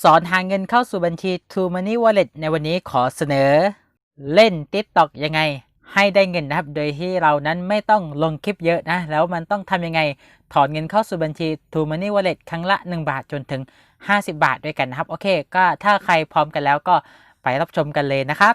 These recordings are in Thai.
สอนหาเงินเข้าสู่บัญชี True Money Wallet ในวันนี้ขอเสนอ เล่น TikTok ยังไง ให้ได้เงินนะครับ โดยที่เรานั้นไม่ต้องลงคลิปเยอะนะ แล้วมันต้องทำยังไง ถอนเงินเข้าสู่บัญชี True Money Wallet ครั้งละ 1 บาทจนถึง 50 บาทด้วยกันนะครับ โอเค ก็ถ้าใครพร้อมกันแล้วก็ไปรับชมกันเลยนะครับ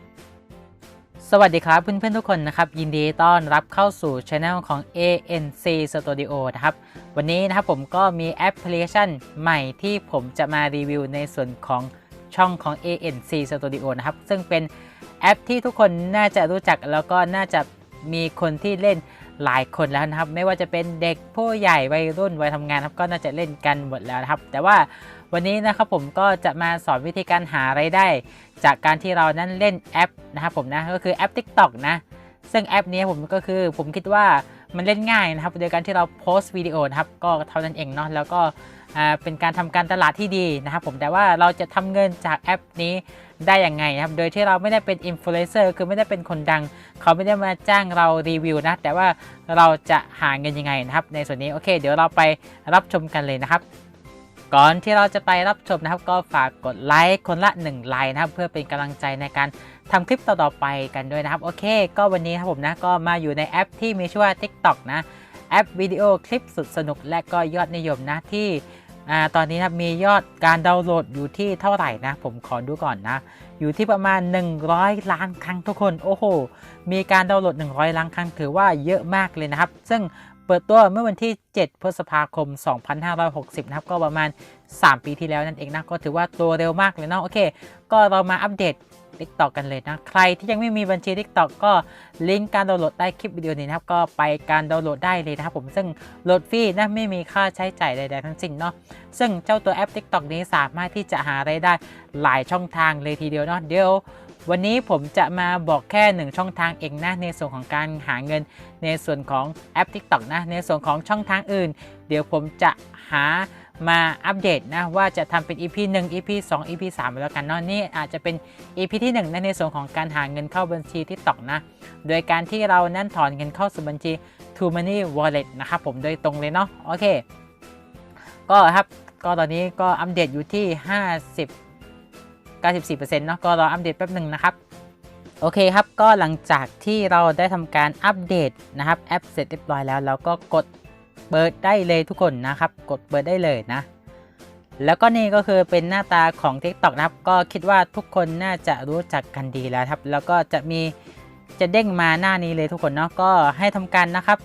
สวัสดีครับเพื่อนๆทุกคนนะครับ ยินดีต้อนรับเข้าสู่ช anel ของ ANC Studio นะครับ วันนี้นะครับผมก็มีแอปพลิเคชันใหม่ที่ผมจะมารีวิวในส่วนของช่องของ ANC Studio นะครับ ซึ่งเป็นแอปที่ทุกคนน่าจะรู้จักแล้วก็น่าจะมีคนที่เล่นหลายคนแล้วนะครับ ไม่ว่าจะเป็นเด็กผู้ใหญ่วัยรุ่นวัยทำงานครับก็น่าจะเล่นกันหมดแล้วนะครับ แต่ว่าวันนี้นะครับผมก็จะมาสอนวิธีการหาไรายได้ จากการที่เรานั้นเล่นแอปนะครับผมนะก็คือแอป TikTok นะซึ่งแอปนี้ผมก็คือผมคิดว่า มันเล่นง่ายนะครับโดยการที่เราโพสต์วิดีโอนะครับก็เท่านั้นเองเนาะแล้วก็เป็นการทำการตลาดที่ดีนะครับผมแต่ว่าเราจะทำเงินจากแอปนี้ได้ยังไงนะครับ โดยที่เราไม่ได้เป็นอินฟลูเอนเซอร์คือไม่ได้เป็นคนดัง เขาไม่ได้มาจ้างเรารีวิวนะ แต่ว่าเราจะหาเงินยังไงนะครับ ในส่วนนี้โอเค เดี๋ยวเราไปรับชมกันเลยนะครับ ก่อนที่เราจะไปรับชมนะครับ ก็ฝากกดไลค์คนละ1ไลค์นะครับ เพื่อเป็นกำลังใจในการ ทำคลิปต่อๆไปกันด้วยนะครับ โอเค ก็วันนี้ครับผมนะก็มาอยู่ในแอปที่มีชื่อว่า TikTok นะแอปวิดีโอคลิปสุดสนุกและก็ยอดนิยมนะที่ตอนนี้นะมียอดการดาวน์โหลดอยู่ที่เท่าไหร่นะ ผมขอดูก่อนนะ อยู่ที่ประมาณ 100 ล้านครั้งทุกคนโอ้โห มีการดาวน์โหลด 100 ล้านครั้งถือว่าเยอะมากเลยนะครับ ซึ่งเปิดตัวเมื่อวันที่ 7 พฤษภาคม 2560 นะครับ ก็ประมาณ 3 ปีที่แล้วนั่นเองนะ ก็ถือว่าตัวเร็วมากเลยเนาะโอเค ก็เรามาอัปเดต TikTok กันเลยนะ ใครที่ยังไม่มีบัญชี TikTok ก็ลิงก์การดาวน์โหลดใต้คลิปวิดีโอนี้นะครับ ก็ไปการดาวน์โหลดได้เลยนะครับผมซึ่งโหลดฟรีนะไม่มีค่าใช้จ่ายใดๆทั้งสิ้นเนาะซึ่งเจ้าตัวแอป TikTok นี้สามารถที่จะหารายได้หลายช่องทางเลยทีเดียวเนาะเดี๋ยววันนี้ผมจะมาบอกแค่หนึ่งช่องทางเองนะในส่วนของการหาเงิน ในส่วนของแอป TikTok นะในส่วนของช่องทางอื่น เดี๋ยวผมจะหา มาอัปเดตนะว่าจะทำเป็น EP 1 EP 2 EP 3ไปแล้วกันเนาะนี่อาจจะเป็น EP ที่ 1นะในส่วนของการหาเงินเข้าบัญชี TikTok นะ โดยการที่เรานั้นถอนเงินเข้าสู่บัญชี True Money Wallet นะครับผมโดยตรงเลยเนาะโอเค ก็ครับก็ตอนนี้ก็อัปเดตอยู่ที่ 50 94%เนาะก็รออัปเดตแป๊บหนึ่งนะครับโอเคครับก็หลังจากที่เราได้ทำการอัปเดตนะครับแอปเสร็จเรียบร้อยแล้ว เราก็กด เปิดได้เลยทุกคนนะครับ กดเปิดได้เลยนะ แล้วก็นี่ก็คือเป็นหน้าตาของ TikTok นะครับ ก็คิดว่าทุกคนน่าจะรู้จักกันดีแล้วครับ แล้วก็จะมีจะเด้งมาหน้านี้เลยทุกคนเนาะ ก็ให้ทำการนะครับ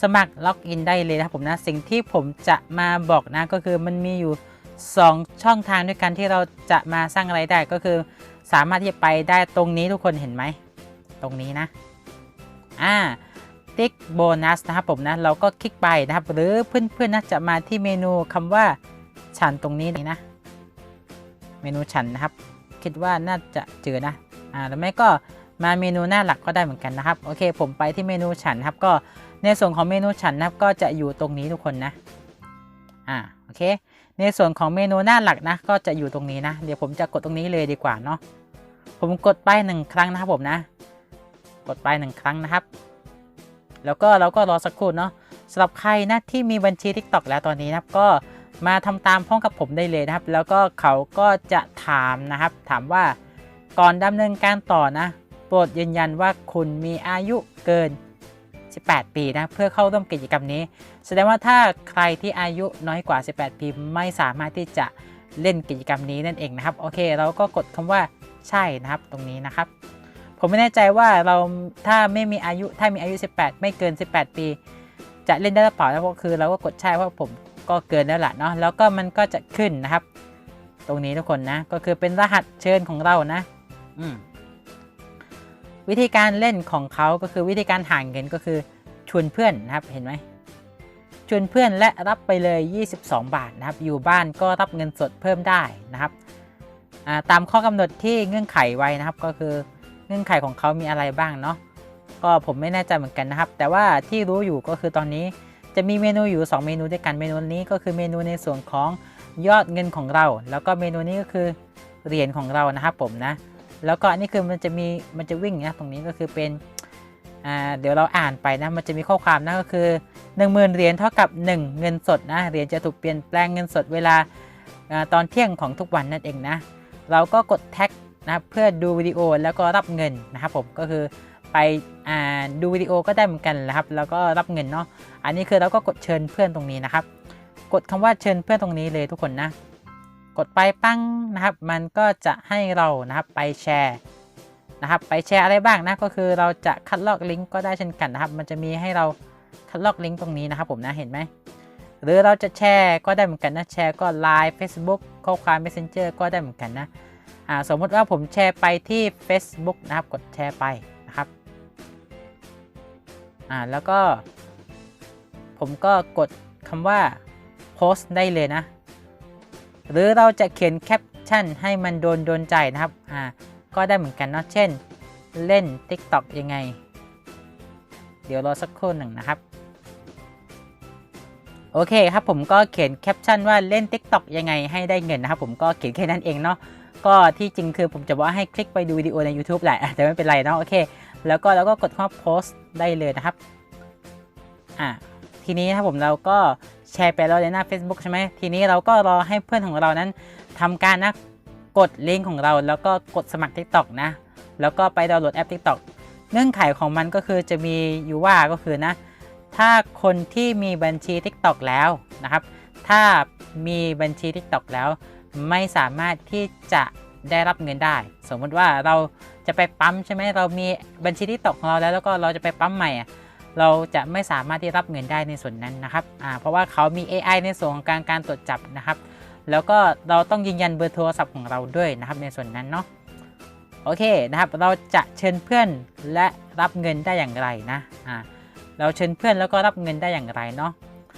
สมัครล็อกอินได้เลยนะครับผมนะ สิ่งที่ผมจะมาบอกนะก็คือมันมีอยู่ 2 ช่องทางด้วยกันที่เราจะมาสร้างไรายได้ก็คือ สามารถที่จะไปได้ตรงนี้ทุกคนเห็นไหม ตรงนี้นะ อ่า ติ๊กโบนัสนะครับผมนะเราก็คลิกไปนะครับ หรือเพื่อนๆนะจะมาที่เมนูคำว่าฉันตรงนี้นี่นะ เมนูฉันนะครับ คิดว่าน่าจะเจอนะอ่าแล้วไม่ก็มาเมนูหน้าหลักก็ได้เหมือนกันนะครับโอเค ผมไปที่เมนูฉันครับก็ในส่วนของเมนูฉันนะครับก็จะอยู่ตรงนี้ทุกคนนะอ่าโอเค ในส่วนของเมนูหน้าหลักนะ ก็จะอยู่ตรงนี้นะ เดี๋ยวผมจะกดตรงนี้เลยดีกว่าเนาะผมกดไปหนึ่งครั้งนะครับผมนะ กดไปหนึ่งครั้งนะครับ แล้วก็เราก็รอสักครู่เนาะสำหรับใครนะที่มีบัญชี TikTok แล้วตอนนี้นะครับก็มาทำตามพร้อมกับผมได้เลยนะครับ แล้วก็เขาก็จะถามนะครับ ถามว่าก่อนดำเนินการต่อนะ โปรดยืนยันว่าคุณมีอายุเกิน 18 ปีนะเพื่อเข้าร่วมกิจกรรมนี้ แสดงว่าถ้าใครที่อายุน้อยกว่า 18 ปีไม่สามารถที่จะเล่นกิจกรรมนี้นั่นเองนะครับ โอเค เราก็กดคำว่าใช่นะครับตรงนี้นะครับ ผมไม่แน่ใจว่าเราถ้าไม่มีอายุถ้ามีอายุ 18 ไม่เกิน 18 ปี จะเล่นได้หรือเปล่านะก็คือเราก็กดใช่ว่าผมก็เกินแล้วล่ะเนาะแล้วก็มันก็จะขึ้นนะครับ ตรงนี้ทุกคนนะ ก็คือเป็นรหัสเชิญของเรานะอืมวิธีการเล่นของเขาก็คือวิธีการหาเงินก็คือชวนเพื่อนนะครับเห็นไหมชชวนเพื่อนและรับไปเลย 22 บาทนะครับ อยู่บ้านก็รับเงินสดเพิ่มได้นะครับอ่าตามข้อกำหนดที่เงื่อนไขไว้นะครับก็คือ เงื่อนไขของเขามีอะไรบ้างเนาะก็ผมไม่แน่ใจเหมือนกันนะครับ แต่ว่าที่รู้อยู่ก็คือตอนนี้จะมีเมนูอยู่ 2 เมนูด้วยกันเมนูนี้ก็คือเมนูในส่วนของยอดเงินของเรา แล้วก็เมนูนี้ก็คือเหรียญของเรานะครับผมนะ แล้วก็อันนี้คือมันจะมีมันจะวิ่งนะตรงนี้ก็คือเป็นเดี๋ยวเราอ่านไปนะ มันจะมีข้อความนะก็คือ 10,000เหรียญเท่ากับ 1 เงินสดนะ เหรียญจะถูกเปลี่ยนแปลงเงินสดเวลาอาตอนเที่ยงของทุกวันนั่นเองนะ เราก็กดแท็ก นะครับเพื่อดูวิดีโอแล้วก็รับเงินนะครับผมก็คือไปอดูวิดีโอก็ได้เหมือนกันนะครับ แล้วก็รับเงินเนาะอันนี้คือเราก็กดเชิญเพื่อนตรงนี้นะครับ กดคำว่าเชิญเพื่อนตรงนี้เลยทุกคนนะ กดไปปั้งนะครับ มันก็จะให้เรานะครับไปแชร์นะครับไปแชร์อะไรบ้างนะก็คือเราจะคัดลอกลิงก์ก็ได้เช่นกันนะครับ มันจะมีให้เราคัดลอกลิงก์ตรงนี้นะครับผมนะเห็นไหมหรือเราจะแชร์ก็ได้เหมือนกันนะแชร์ก็ Line Facebook ข้อความ Messenger ก็ได้เหมือนกันนะ สมมติว่าผมแชร์ไปที่ Facebook นะครับ กดแชร์ไปนะครับอ่าแล้วก็ ผมก็กดคำว่าโพสต์ได้เลยนะ หรือเราจะเขียนแคปชั่นให้มันโดนโดนใจนะครับอ่าก็ได้เหมือนกันเนาะเช่น เล่น TikTok ยังไง เดี๋ยวรอสักครู่หนึ่งนะครับ โอเคครับผมก็เขียนแคปชั่นว่าเล่น TikTok ยังไงให้ได้เงินนะครับ ผมก็เขียนแค่นั้นเองเนาะ ก็ที่จริงคือผมจะบอกว่าให้คลิกไปดูวิดีโอใน YouTube แหละแต่ไม่เป็นไรเนาะโอเค แล้วก็เราก็กดข้อโพสต์ได้เลยนะครับอ่าทีนี้นะครับผมเราก็แชร์ไปแล้วในหน้า Facebook ใช่ไหมทีนี้เราก็รอให้เพื่อนของเรานั้นทำการนะกดลิงก์ของเราแล้วก็กดสมัคร TikTok นะ แล้วก็ไปดาวน์โหลดแอป TikTok เงื่อนไขของมันก็คือจะมีอยู่ว่าก็คือนะ ถ้าคนที่มีบัญชี TikTok แล้วนะครับ ถ้า มีบัญชี TikTok แล้ว ไม่สามารถที่จะได้รับเงินได้ สมมติว่าเราจะไปปั๊มใช่ไหมเรามีบัญชี TikTok ของเราแล้วแล้วก็เราจะไปปั๊มใหม่เราจะไม่สามารถที่รับเงินได้ในส่วนนั้นนะครับเพราะว่าเขามี AI ในส่วนของการการตรวจจับนะครับ แล้วก็เราต้องยืนยันเบอร์โทรศัพท์ของเราด้วยนะครับในส่วนนั้นเนาะโอเคนะครับ เราจะเชิญเพื่อนและรับเงินได้อย่างไรนะ อ่า เราเชิญเพื่อนแล้วก็รับเงินได้อย่างไรเนาะ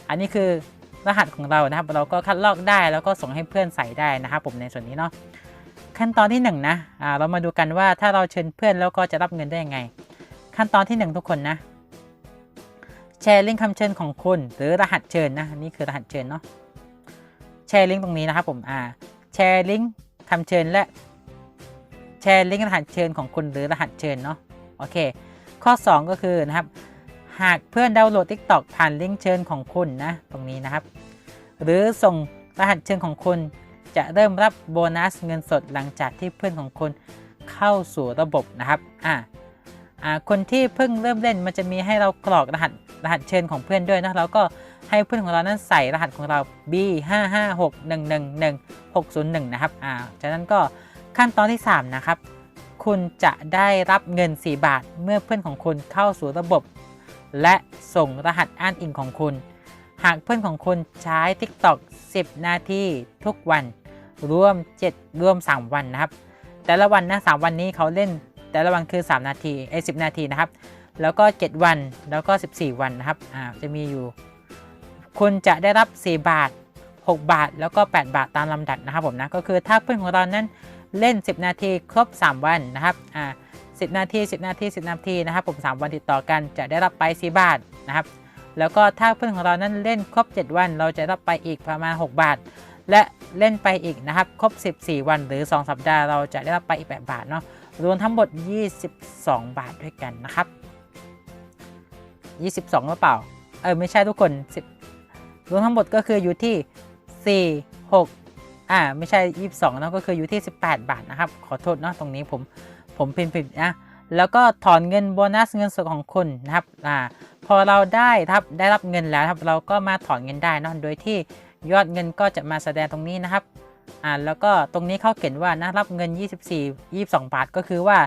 อันนี้คือ รหัสของเรานะครับ เราก็คัดลอกได้แล้วก็ส่งให้เพื่อนใส่ได้นะครับผมในส่วนนี้เนาะขั้นตอนที่1นงนะอ่าเรามาดูกันว่าถ้าเราเชิญเพื่อนแล้วก็จะรับเงินได้ยังไง ขั้นตอนที่ 1 ทุกคนนะแชร์ลิงก์คำเชิญของคุณหรือรหัสเชิญนะนี่คือรหัสเชิญเนาะแชร์ลิงก์ตรงนี้นะครับผมอ่าแชร์ลิงก์คำเชิญและแชร์ลิงก์รหัสเชิญของคุณหรือรหัสเชิญเนาะโอเค ข้อ 2 ก็คือนะครับ หากเพื่อนดาวน์โหลด TikTok ผ่านลิงก์เชิญของคุณนะตรงนี้นะครับ หรือส่งรหัสเชิญของคุณ จะเริ่มรับโบนัสเงินสดหลังจากที่เพื่อนของคุณเข้าสู่ระบบนะครับอ่าอ่าคนที่เพิ่งเริ่มเล่นมันจะมีให้เรากรอกรหัสรหัสเชิญของเพื่อนด้วยนะเราก็ให้เพื่อนของเรานั้นใส่รหัสของเรา B 5 5 6 1 1 1 6 0 1นะครับอ่าจากนั้นก็ขั้นตอนที่ 3 นะครับ คุณจะได้รับเงิน 4 บาท เมื่อเพื่อนของคุณเข้าสู่ระบบ และส่งรหัสอ้างอิงของคุณ หากเพื่อนของคุณใช้ TikTok 10 นาทีทุกวัน รวม 7 รวม 3 วันนะครับ แต่ละวันนะ3วันนี้เขาเล่น แต่ละวันคือ 3 นาทีไอ้สินาทีนะครับ แล้วก็ 7 วัน แล้วก็ 14 วันนะครับ อ่า จะมีอยู่ คุณจะได้รับ 4 บาท 6 บาท แล้วก็ 8 บาทตามลำดับนะครับผมนะ ก็คือถ้าเพื่อนของเรานั้นเล่น 10 นาทีครบ 3 วันนะครับ อ่า 10 นาที 10 นาที 10 นาทีนะครับผม3วันติดต่อกันจะได้รับไป 4 บาทนะครับแล้วก็ถ้าเพื่อนของเรานั้นเล่นครบ 7 วัน เราจะรับไปอีกประมาณ 6 บาท และเล่นไปอีกนะครับครบ 14 วันหรือ 2 สัปดาห์เราจะได้รับไปอีก 8 บาทเนาะรวมทั้งหมด 22 บาทด้วยกันนะครับ 22หรือเปล่าเออไม่ใช่ทุกคน 10 รวมทั้งหมดก็คืออยู่ที่ 4 6อ่าไม่ใช่ 22เนาะก็คืออยู่ที่ 18 บาทนะครับขอโทษเนาะตรงนี้ผม ผมพิมพ์ผิดนะแล้วก็ถอนเงินโบนัสเงินสดของคุณนะครับอ่าพอเราได้ครับได้รับเงินแล้วครับเราก็มาถอนเงินได้นะโดยที่ยอดเงินก็จะมาแสดงตรงนี้นะครับอ่าแล้วก็ตรงนี้เขาเขียนว่านะรับเงิน 24 22 บาทก็คือว่า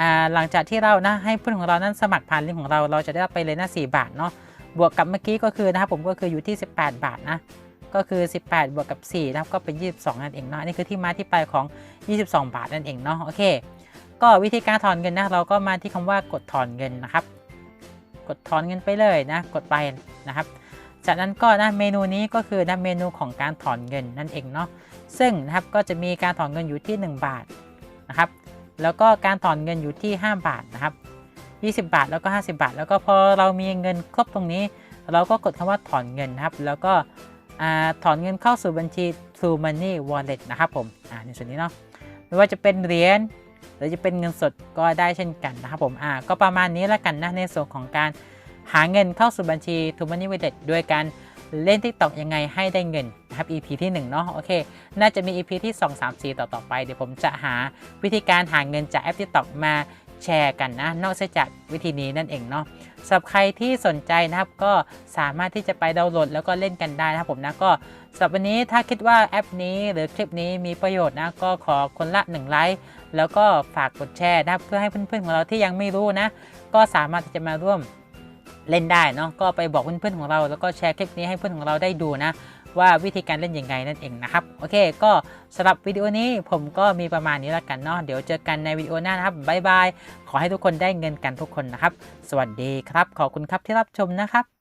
อ่าหลังจากที่เรานะให้เพื่อนของเรานั้นสมัครผ่านลิงก์ของเราเราจะได้รับไปเลยนะ4บาทเนาะบวกกับเมื่อกี้ก็คือนะครับผมก็คืออยู่ที่ 18 บาทนะก็คือ 18 บวกกับ4นะครับก็เป็น 22 นั่นเองเนาะนี่คือที่มาที่ไปของ 22 บาทนั่นเองเนาะโอเค ก็วิธีการถอนเงินนะเราก็มาที่คำว่ากดถอนเงินนะครับ กดถอนเงินไปเลยนะ กดไปนะครับ จากนั้นก็นะเมนูนี้ก็คือนะเมนูของการถอนเงินนั่นเองเนาะซึ่งนะครับก็จะมีการถอนเงินอยู่ที่ 1 บาทนะครับ แล้วก็การถอนเงินอยู่ที่ 5 บาทนะครับ 20 บาทแล้วก็ 50 บาท แล้วก็พอเรามีเงินครบตรงนี้ เราก็กดคำว่าถอนเงินนะครับ แล้วก็ถอนเงินเข้าสู่บัญชี True Money Wallet นะครับผมในส่วนนี้เนาะไม่ว่าจะเป็นเหรียญ หรือจะเป็นเงินสดก็ได้เช่นกันนะครับผมอ่าก็ประมาณนี้ละกันนะในส่วนของการหาเงินเข้าสู่บัญชี True Money Wallet ด้วยการเล่น TikTok ยังไงให้ได้เงินนะครับ EP ที่ 1 เนาะโอเค น่าจะมี EP ที่ 2 3 4 ต่อต่อไป เดี๋ยวผมจะหาวิธีการหาเงินจากแอป TikTok มา แชร์กันนะ นอกจากวิธีนี้นั่นเองเนาะสำหรับใครที่สนใจนะครับก็สามารถที่จะไปดาวน์โหลดแล้วก็เล่นกันได้นะครับผมนะก็สำหรับวันนี้ถ้าคิดว่าแอปนี้หรือคลิปนี้มีประโยชน์นะก็ขอคนละ1ไลค์แล้วก็ฝากกดแชร์นะเพื่อให้เพื่อนๆของเราที่ยังไม่รู้นะ ก็สามารถที่จะมาร่วมเล่นได้เนาะก็ไปบอกเพื่อนๆของเราแล้วก็แชร์คลิปนี้ให้เพื่อนของเราได้ดูนะ ว่าวิธีการเล่นยังไงนั่นเองนะครับ โอเค ก็สำหรับวิดีโอนี้ผมก็มีประมาณนี้แล้วกันเนาะเดี๋ยวเจอกันในวิดีโอหน้านะครับบ๊ายบายขอให้ทุกคนได้เงินกันทุกคนนะครับ สวัสดีครับ ขอบคุณครับที่รับชมนะครับ